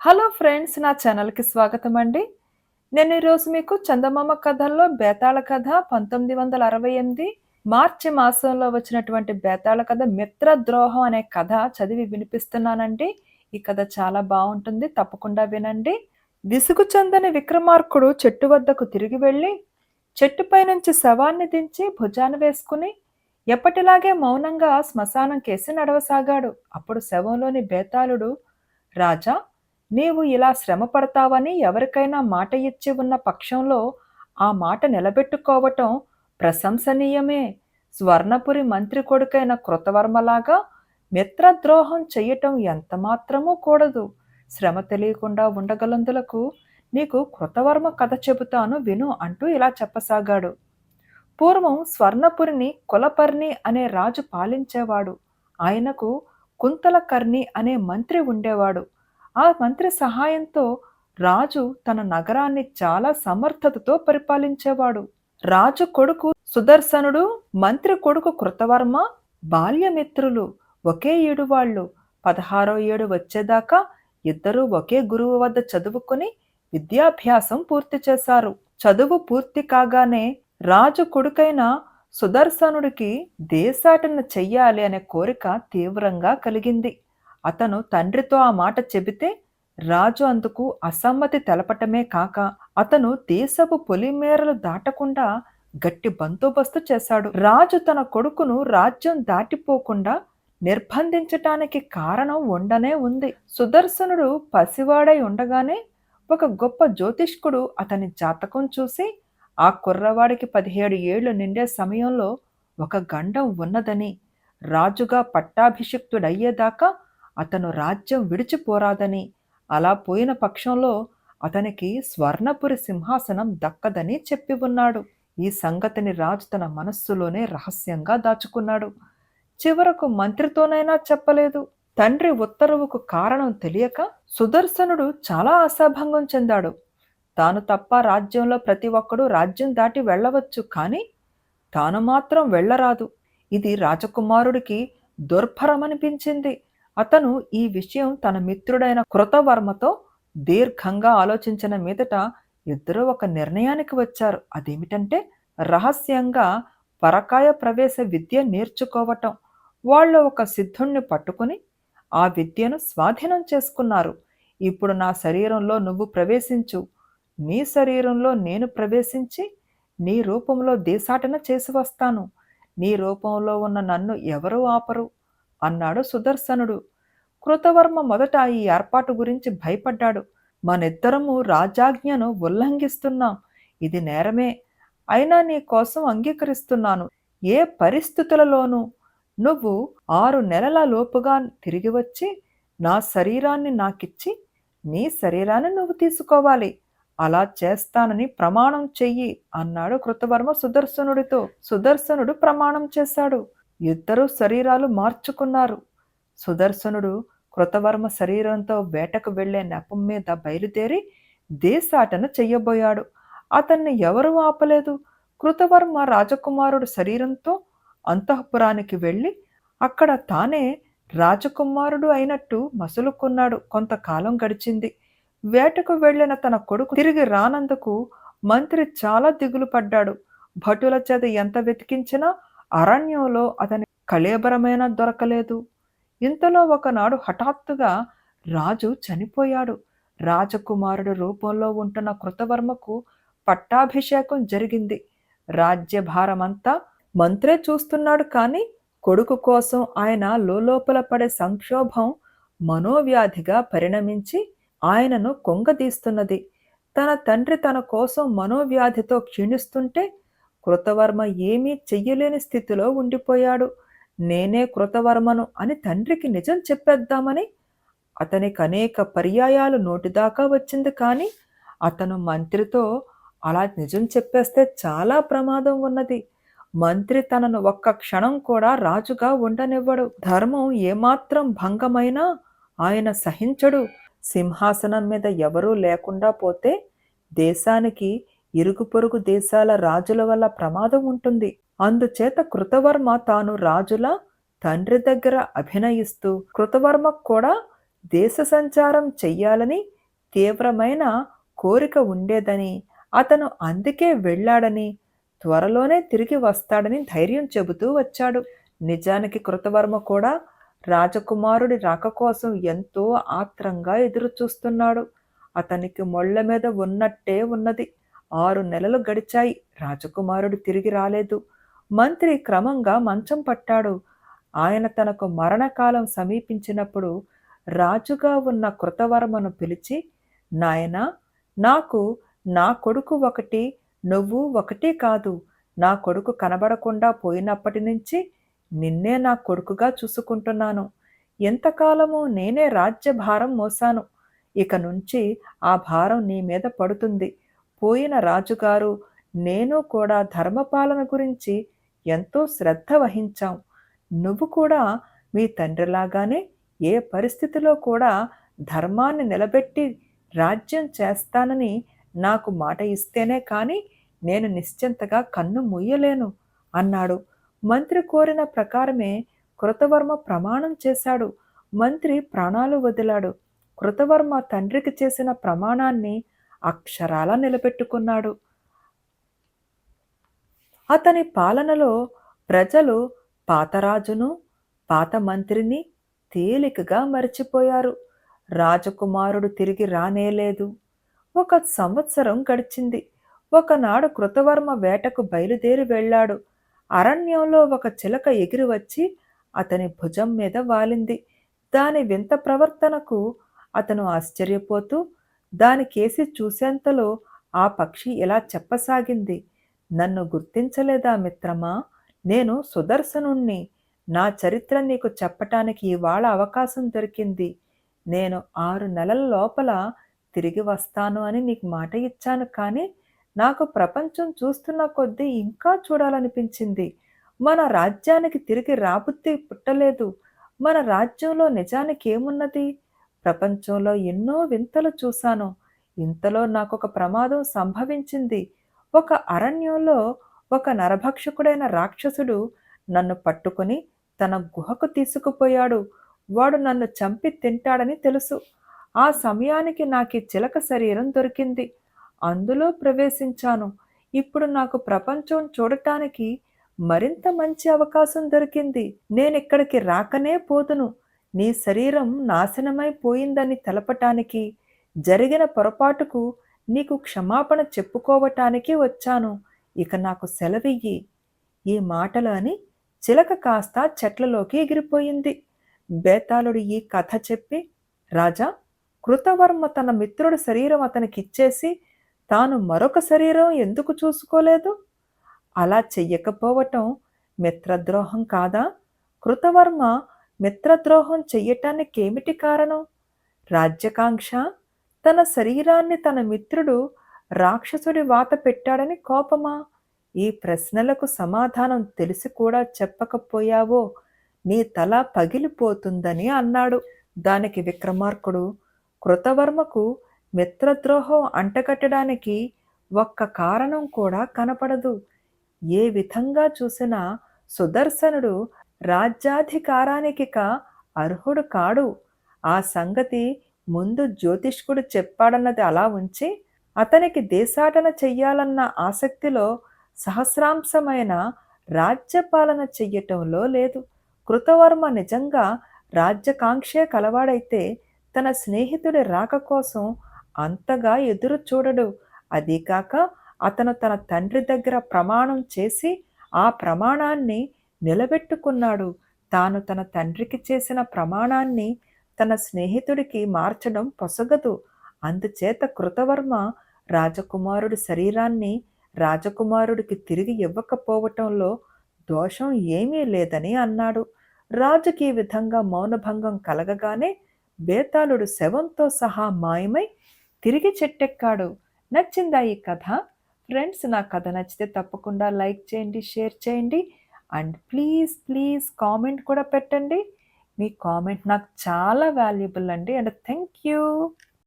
Hello friends నా ఛానల్కి స్వాగతం అండి. నేను ఈరోజు మీకు చందమామ కథల్లో బేతాళ కథ పంతొమ్మిది వందల అరవై ఎనిమిది మార్చి మాసంలో వచ్చినటువంటి బేతాళ కథ మిత్రద్రోహం అనే కథ చదివి వినిపిస్తున్నానండి. ఈ కథ చాలా బాగుంటుంది తప్పకుండా వినండి. విసుగు చెందని విక్రమార్కుడు చెట్టు వద్దకు తిరిగి వెళ్ళి చెట్టుపై నుంచి శవాన్ని దించి భుజాన వేసుకుని ఎప్పటిలాగే మౌనంగా శ్మశానం కేసి నడవసాగాడు. అప్పుడు శవంలోని బేతాళుడు రాజా నీవు ఇలా శ్రమ పడతావని ఎవరికైనా మాట ఇచ్చి ఉన్న పక్షంలో ఆ మాట నిలబెట్టుకోవటం ప్రశంసనీయమే. స్వర్ణపురి మంత్రి కొడుకైన కృతవర్మలాగా మిత్రద్రోహం చెయ్యటం ఎంతమాత్రమూ కూడదు. శ్రమ తెలియకుండా ఉండగలందులకు నీకు కృతవర్మ కథ చెబుతాను విను అంటూ ఇలా చెప్పసాగాడు. పూర్వం స్వర్ణపురిని కులపర్ణి అనే రాజు పాలించేవాడు. ఆయనకు కుంతలకర్ణి అనే మంత్రి ఉండేవాడు. ఆ మంత్రి సహాయంతో రాజు తన నగరాన్ని చాలా సమర్థతతో పరిపాలించేవాడు. రాజు కొడుకు సుదర్శనుడు మంత్రి కొడుకు కృతవర్మ బాల్యమిత్రులు ఒకే ఏడు వాళ్ళు పదహారో ఏడు వచ్చేదాకా ఇద్దరూ ఒకే గురువు వద్ద చదువుకుని విద్యాభ్యాసం పూర్తి చేశారు. చదువు పూర్తి కాగానే రాజు కొడుకైన సుదర్శనుడికి దేశాటన చెయ్యాలి అనే కోరిక తీవ్రంగా కలిగింది. అతను తండ్రితో ఆ మాట చెబితే రాజు అందుకు అసమ్మతి తెలపటమే కాక అతను దేశపు పొలిమేరలు దాటకుండా గట్టి బందోబస్తు చేశాడు. రాజు తన కొడుకును రాజ్యం దాటిపోకుండా నిర్బంధించటానికి కారణం ఉండనే ఉంది. సుదర్శనుడు పసివాడై ఉండగానే ఒక గొప్ప జ్యోతిష్కుడు అతని జాతకం చూసి ఆ కుర్రవాడికి పదిహేడు ఏళ్ళు నిండే సమయంలో ఒక గండం ఉన్నదని రాజుగా పట్టాభిషిక్తుడయ్యేదాకా అతను రాజ్యం విడిచిపోరాదని అలా పోయిన పక్షంలో అతనికి స్వర్ణపురి సింహాసనం దక్కదని చెప్పి ఉన్నాడు. ఈ సంగతిని రాజు తన మనస్సులోనే రహస్యంగా దాచుకున్నాడు. చివరకు మంత్రితోనైనా చెప్పలేదు. తండ్రి ఉత్తర్వుకు కారణం తెలియక సుదర్శనుడు చాలా అసభంగం చెందాడు. తాను తప్ప రాజ్యంలో ప్రతి ఒక్కడూ రాజ్యం దాటి వెళ్ళవచ్చు కానీ తాను మాత్రం వెళ్ళరాదు. ఇది రాజకుమారుడికి దుర్భరమనిపించింది. అతను ఈ విషయం తన మిత్రుడైన కృతవర్మతో దీర్ఘంగా ఆలోచించిన మీదట ఇద్దరూ ఒక నిర్ణయానికి వచ్చారు. అదేమిటంటే రహస్యంగా పరకాయ ప్రవేశ విద్య నేర్చుకోవటం. వాళ్ళు ఒక సిద్ధుణ్ణి పట్టుకుని ఆ విద్యను స్వాధీనం చేసుకున్నారు. ఇప్పుడు నా శరీరంలో నువ్వు ప్రవేశించు. నీ శరీరంలో నేను ప్రవేశించి నీ రూపంలో దేశాటన చేసి వస్తాను. నీ రూపంలో ఉన్న నన్ను ఎవరూ ఆపరు. అన్నాడు సుదర్శనుడు. కృతవర్మ మొదట ఈ ఏర్పాటు గురించి భయపడ్డాడు. మనిద్దరము రాజాజ్ఞను ఉల్లంఘిస్తున్నాం. ఇది నేరమే. అయినా నీ కోసం అంగీకరిస్తున్నాను. ఏ పరిస్థితులలోనూ నువ్వు ఆరు నెలల లోపుగా తిరిగి వచ్చి నా శరీరాన్ని నాకిచ్చి నీ శరీరాన్ని నువ్వు తీసుకోవాలి. అలా చేస్తానని ప్రమాణం చెయ్యి అన్నాడు కృతవర్మ సుదర్శనుడితో. సుదర్శనుడు ప్రమాణం చేశాడు. ఇద్దరు శరీరాలు మార్చుకున్నారు. సుదర్శనుడు కృతవర్మ శరీరంతో వేటకు వెళ్ళే నెపం మీద బయలుదేరి దేశాటన చెయ్యబోయాడు. అతన్ని ఎవరూ ఆపలేదు. కృతవర్మ రాజకుమారుడు శరీరంతో అంతఃపురానికి వెళ్ళి అక్కడ తానే రాజకుమారుడు అయినట్టు మసులుకున్నాడు. కొంతకాలం గడిచింది. వేటకు వెళ్ళిన తన కొడుకు తిరిగి రానందుకు మంత్రి చాలా దిగులు పడ్డాడు. భటుల చేత ఎంత వెతికించినా అరణ్యంలో అతని కళేబరమైన దొరకలేదు. ఇంతలో ఒకనాడు హఠాత్తుగా రాజు చనిపోయాడు. రాజకుమారుడు రూపంలో ఉంటున్న కృతవర్మకు పట్టాభిషేకం జరిగింది. రాజ్యభారమంతా మంత్రే చూస్తున్నాడు కానీ కొడుకు కోసం ఆయన లోపల పడే సంక్షోభం మనోవ్యాధిగా పరిణమించి ఆయనను కొంగదీస్తున్నది. తన తండ్రి తన కోసం మనోవ్యాధితో క్షీణిస్తుంటే కృతవర్మ ఏమీ చెయ్యలేని స్థితిలో ఉండిపోయాడు. నేనే కృతవర్మను అని తండ్రికి నిజం చెప్పేద్దామని అతనికి అనేక పర్యాయాలు నోటిదాకా వచ్చింది కానీ అతను మంత్రితో అలా నిజం చెప్పేస్తే చాలా ప్రమాదం ఉన్నది. మంత్రి తనను ఒక్క క్షణం కూడా రాజుగా ఉండనివ్వడు. ధర్మం ఏమాత్రం భంగమైనా ఆయన సహించడు. సింహాసనం మీద ఎవరూ లేకుండా పోతే దేశానికి ఇరుగు పొరుగు దేశాల రాజుల వల్ల ప్రమాదం ఉంటుంది. అందుచేత కృతవర్మ తాను రాజుల తండ్రి దగ్గర అభినయిస్తూ కృతవర్మ కూడా దేశ సంచారం చెయ్యాలని తీవ్రమైన కోరిక ఉండేదని అతను అందుకే వెళ్ళాడని త్వరలోనే తిరిగి వస్తాడని ధైర్యం చెబుతూ వచ్చాడు. నిజానికి కృతవర్మ కూడా రాజకుమారుడి రాక కోసం ఎంతో ఆత్రంగా ఎదురుచూస్తున్నాడు. అతనికి మొళ్ళ మీద ఉన్నట్టే ఉన్నది. ఆరు నెలలు గడిచాయి. రాజకుమారుడు తిరిగి రాలేదు. మంత్రి క్రమంగా మంచం పట్టాడు. ఆయన తనకు మరణకాలం సమీపించినప్పుడు రాజుగా ఉన్న కృతవర్మను పిలిచి నాయనా నాకు నా కొడుకు ఒకటి నువ్వు ఒకటి కాదు. నా కొడుకు కనబడకుండా పోయినప్పటి నుంచి నిన్నే నా కొడుకుగా చూసుకుంటున్నాను. ఎంతకాలము నేనే రాజ్యభారం మోసాను ఇక నుంచి ఆ భారం నీ మీద పడుతుంది. పోయిన రాజుగారు నేను కూడా ధర్మపాలన గురించి ఎంతో శ్రద్ధ వహించాం. నువ్వు కూడా మీ తండ్రిలాగానే ఏ పరిస్థితిలో కూడా ధర్మాన్ని నిలబెట్టి రాజ్యం చేస్తానని నాకు మాట ఇస్తేనే కానీ నేను నిశ్చింతగా కన్ను ముయ్యలేను అన్నాడు. మంత్రి కోరిన ప్రకారమే కృతవర్మ ప్రమాణం చేశాడు. మంత్రి ప్రాణాలు వదిలాడు. కృతవర్మ తండ్రికి చేసిన ప్రమాణాన్ని అక్షరాల నిలబెట్టుకున్నాడు. అతని పాలనలో ప్రజలు పాతరాజును పాత మంత్రిని తేలికగా మరిచిపోయారు. రాజకుమారుడు తిరిగి రానేలేదు. ఒక సంవత్సరం గడిచింది. ఒకనాడు కృతవర్మ వేటకు బయలుదేరి వెళ్ళాడు. అరణ్యంలో ఒక చిలక ఎగిరి వచ్చి అతని భుజం మీద వాలింది. దాని వింత ప్రవర్తనకు అతను ఆశ్చర్యపోతూ దాని కేసి చూసేంతలో ఆ పక్షి ఇలా చెప్పసాగింది. నన్ను గుర్తించలేదా మిత్రమా? నేను సుదర్శనుణ్ణి. నా చరిత్ర నీకు చెప్పటానికి ఇవాళ అవకాశం దొరికింది. నేను ఆరు నెలల లోపల తిరిగి వస్తాను అని నీకు మాట ఇచ్చాను కానీ నాకు ప్రపంచం చూస్తున్న కొద్దీ ఇంకా చూడాలనిపించింది. మన రాజ్యానికి తిరిగి రాబుద్ది పుట్టలేదు. మన రాజ్యంలో నిజానికి ఏమున్నది? ప్రపంచంలో ఎన్నో వింతలు చూశాను. ఇంతలో నాకు ఒక ప్రమాదం సంభవించింది. ఒక అరణ్యంలో ఒక నరభక్షకుడైన రాక్షసుడు నన్ను పట్టుకుని తన గుహకు తీసుకుపోయాడు. వాడు నన్ను చంపి తింటాడని తెలుసు. ఆ సమయానికి నాకు చిలక శరీరం దొరికింది. అందులో ప్రవేశించాను. ఇప్పుడు నాకు ప్రపంచం చూడటానికి మరింత మంచి అవకాశం దొరికింది. నేనిక్కడికి రాకనే పోదును. నీ శరీరం నాశనమైపోయిందని తెలపటానికి జరిగిన పొరపాటుకు నీకు క్షమాపణ చెప్పుకోవటానికి వచ్చాను. ఇక నాకు సెలవియ్యి. ఈ మాటలు అని చిలక కాస్త చెట్లలోకి ఎగిరిపోయింది. బేతాళుడు ఈ కథ చెప్పి రాజా కృతవర్మ తన మిత్రుడి శరీరం అతనికిచ్చేసి తాను మరొక శరీరం ఎందుకు చూసుకోలేదు? అలా చెయ్యకపోవటం మిత్రద్రోహం కాదా? కృతవర్మ మిత్రద్రోహం చెయ్యటానికి ఏమిటి కారణం? రాజ్యకాంక్ష? తన శరీరాన్ని తన మిత్రుడు రాక్షసుడి వాత పెట్టాడని కోపమా? ఈ ప్రశ్నలకు సమాధానం తెలిసి కూడా చెప్పకపోయావో? నీ తల పగిలిపోతుందని అన్నాడు దానికి విక్రమార్కుడు. కృతవర్మకు మిత్రద్రోహం అంటగట్టడానికి ఒక్క కారణం కూడా కనపడదు. ఏ విధంగా చూసినా సుదర్శనుడు రాజ్యాధికారానికిక అర్హుడు కాడు. ఆ సంగతి ముందు జ్యోతిష్కుడు చెప్పాడన్నది అలా ఉంచి అతనికి దేశాటన చెయ్యాలన్న ఆసక్తిలో సహస్రాంశమైన రాజ్యపాలన చెయ్యటంలో లేదు. కృతవర్మ నిజంగా రాజ్యకాంక్షే కలవాడైతే తన స్నేహితుడి రాక కోసం అంతగా ఎదురు చూడడు అదీకాక అతను తన తండ్రి దగ్గర ప్రమాణం చేసి ఆ ప్రమాణాన్ని నిలబెట్టుకున్నాడు. తాను తన తండ్రికి చేసిన ప్రమాణాన్ని తన స్నేహితుడికి మార్చడం పొసగదు. అందుచేత కృతవర్మ రాజకుమారుడి శరీరాన్ని రాజకుమారుడికి తిరిగి ఇవ్వకపోవటంలో దోషం ఏమీ లేదని అన్నాడు. రాజుకి ఈ విధంగా మౌనభంగం కలగగానే బేతాళుడు శవంతో సహా మాయమై తిరిగి చెట్టెక్కాడు. నచ్చిందా ఈ కథ? ఫ్రెండ్స్ నా కథ నచ్చితే తప్పకుండా లైక్ చేయండి షేర్ చేయండి. అండ్ ప్లీజ్ ప్లీజ్ కామెంట్ కూడా పెట్టండి. మీ కామెంట్ నాకు చాలా వాల్యుబుల్ అండి. And thank you.